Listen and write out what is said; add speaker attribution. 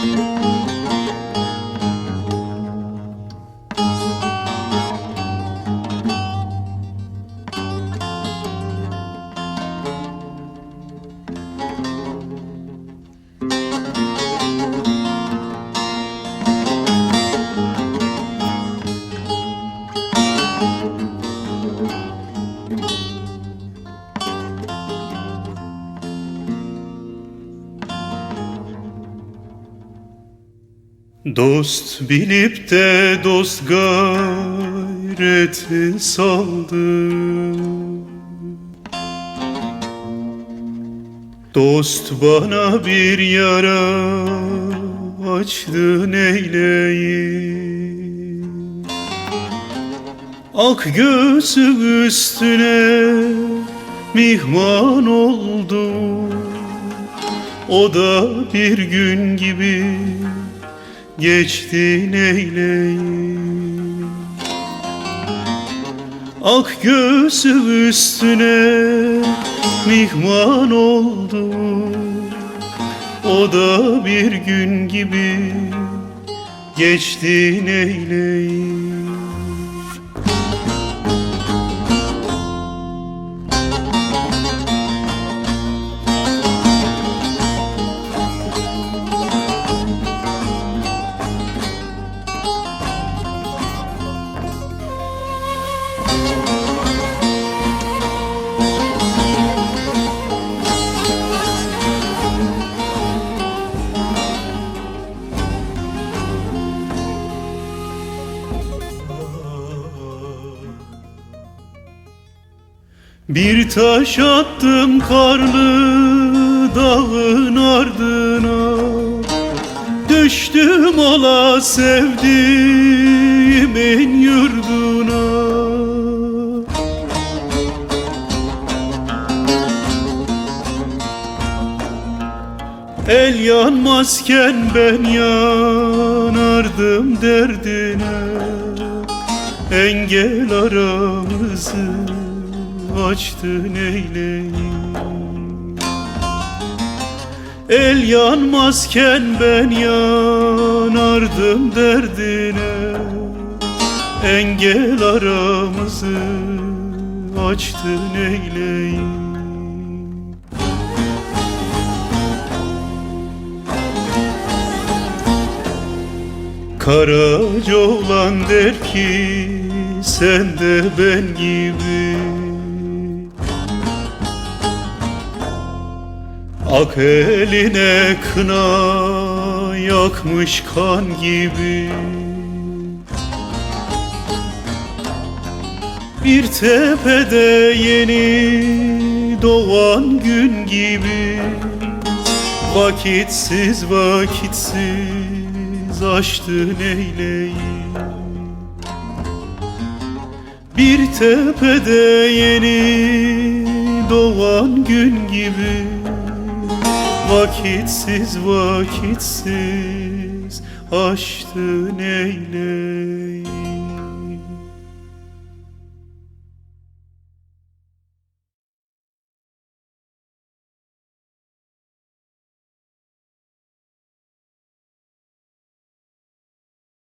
Speaker 1: Thank you. Dost bilip de dost gayreti saldı. Dost bana bir yara açtı neyleyim Ak gözü üstüne mihman oldu O da bir gün gibi geçti neyleyim Ak gözü üstüne mihman oldu O da bir gün gibi geçti neyleyim Bir taş attım karlı dağın ardına. Düştüm ola sevdiğimin yurduna. El yanmazken ben yanardım derdine. Engel aramızı açtı neyleyim El yanmazken ben yanardım derdine. Engel aramızı açtı neyleyim Karaca olan der ki sen de ben gibi Ak eline kına yakmış kan gibi. Bir tepede yeni doğan gün gibi. Vakitsiz vakitsiz açtı neyleyim Bir tepede yeni doğan gün gibi Vakitsiz vakitsiz açtı neyleyim